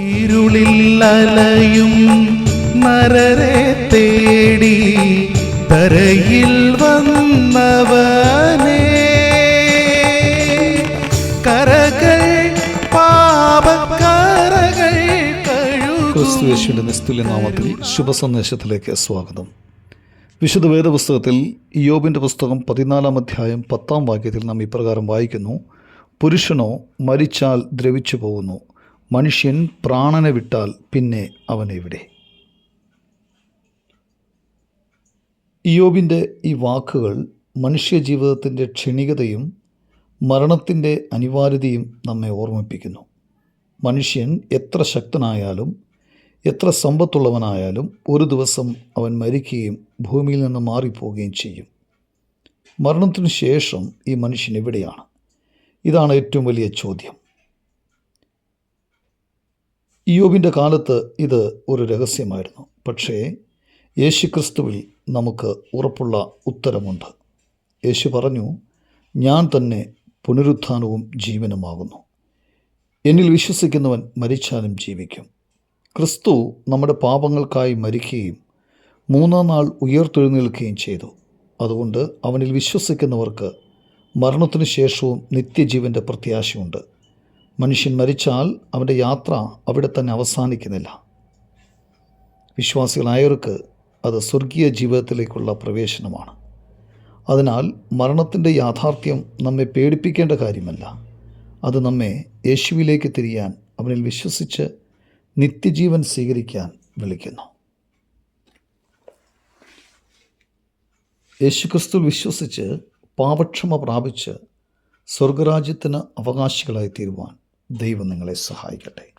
ഇരുളിൽ അലയും നരരെ തേടി തരയിൽ വന്നവനേ. കരകൾ പാപക്കരകൾ ക്രിസ്തു കഴുകും യേശുവിന്റെ നിസ്തുല്യ നാമത്തിൽ ശുഭസന്ദേശത്തിലേക്ക് സ്വാഗതം. വിശുദ്ധ വേദപുസ്തകത്തിൽ യോബിന്റെ പുസ്തകം പതിനാലാം അധ്യായം പത്താം വാക്യത്തിൽ നാം ഇപ്രകാരം വായിക്കുന്നു. പുരുഷനോ മരിച്ചാൽ ദ്രവിച്ചു പോകുന്നു. മനുഷ്യൻ പ്രാണനെ വിട്ടാൽ പിന്നെ അവൻ എവിടെ ഇയോബിന്റെ ഈ വാക്കുകൾ മനുഷ്യജീവിതത്തിന്റെ ക്ഷണികതയും മരണത്തിന്റെ അനിവാര്യതയും നമ്മെ ഓർമ്മിപ്പിക്കുന്നു. മനുഷ്യൻ എത്ര ശക്തനായാലും എത്ര സമ്പത്തുള്ളവനായാലും ഒരു ദിവസം അവൻ മരിക്കുകയും ഭൂമിയിൽ നിന്ന് മാറിപ്പോവുകയും ചെയ്യും. മരണത്തിനു ശേഷം ഈ മനുഷ്യൻ എവിടെയാണ്? ഇതാണ് ഏറ്റവും വലിയ ചോദ്യം. ഇയോബിന്റെ കാലത്ത് ഇത് ഒരു രഹസ്യമായിരുന്നു. പക്ഷേ യേശുക്രിസ്തുവിൽ നമുക്ക് ഉറപ്പുള്ള ഉത്തരമുണ്ട്. യേശു പറഞ്ഞു ഞാൻ തന്നെ പുനരുത്ഥാനവും ജീവനുമാകുന്നു. എന്നിൽ വിശ്വസിക്കുന്നവൻ മരിച്ചാലും ജീവിക്കും. ക്രിസ്തു നമ്മുടെ പാപങ്ങൾക്കായി മരിക്കുകയും മൂന്നാം നാൾ ഉയർത്തെഴുന്നേൽക്കുകയും ചെയ്തു. അതുകൊണ്ട് അവനിൽ വിശ്വസിക്കുന്നവർക്ക് മരണത്തിനു ശേഷവും നിത്യജീവന്റെ പ്രത്യാശയുണ്ട്. മനുഷ്യൻ മരിച്ചാൽ അവന്റെ യാത്ര അവിടെ തന്നെ അവസാനിക്കുന്നില്ല. വിശ്വാസികളായവർക്ക് അത് സ്വർഗീയ ജീവിതത്തിലേക്കുള്ള പ്രവേശനമാണ്. അതിനാൽ മരണത്തിന്റെ യാഥാർത്ഥ്യം നമ്മെ പേടിപ്പിക്കേണ്ട കാര്യമല്ല. അത് നമ്മെ യേശുവിലേക്ക് തിരിയാൻ അവനിൽ വിശ്വസിച്ച് നിത്യജീവൻ സ്വീകരിക്കാൻ വിളിക്കുന്നു. യേശുക്രിസ്തു വിശ്വസിച്ച് പാപക്ഷമ പ്രാപിച്ച് സ്വർഗരാജ്യത്തിന് അവകാശികളായി തീരുവാൻ ദൈവം നിങ്ങളെ സഹായിക്കട്ടെ.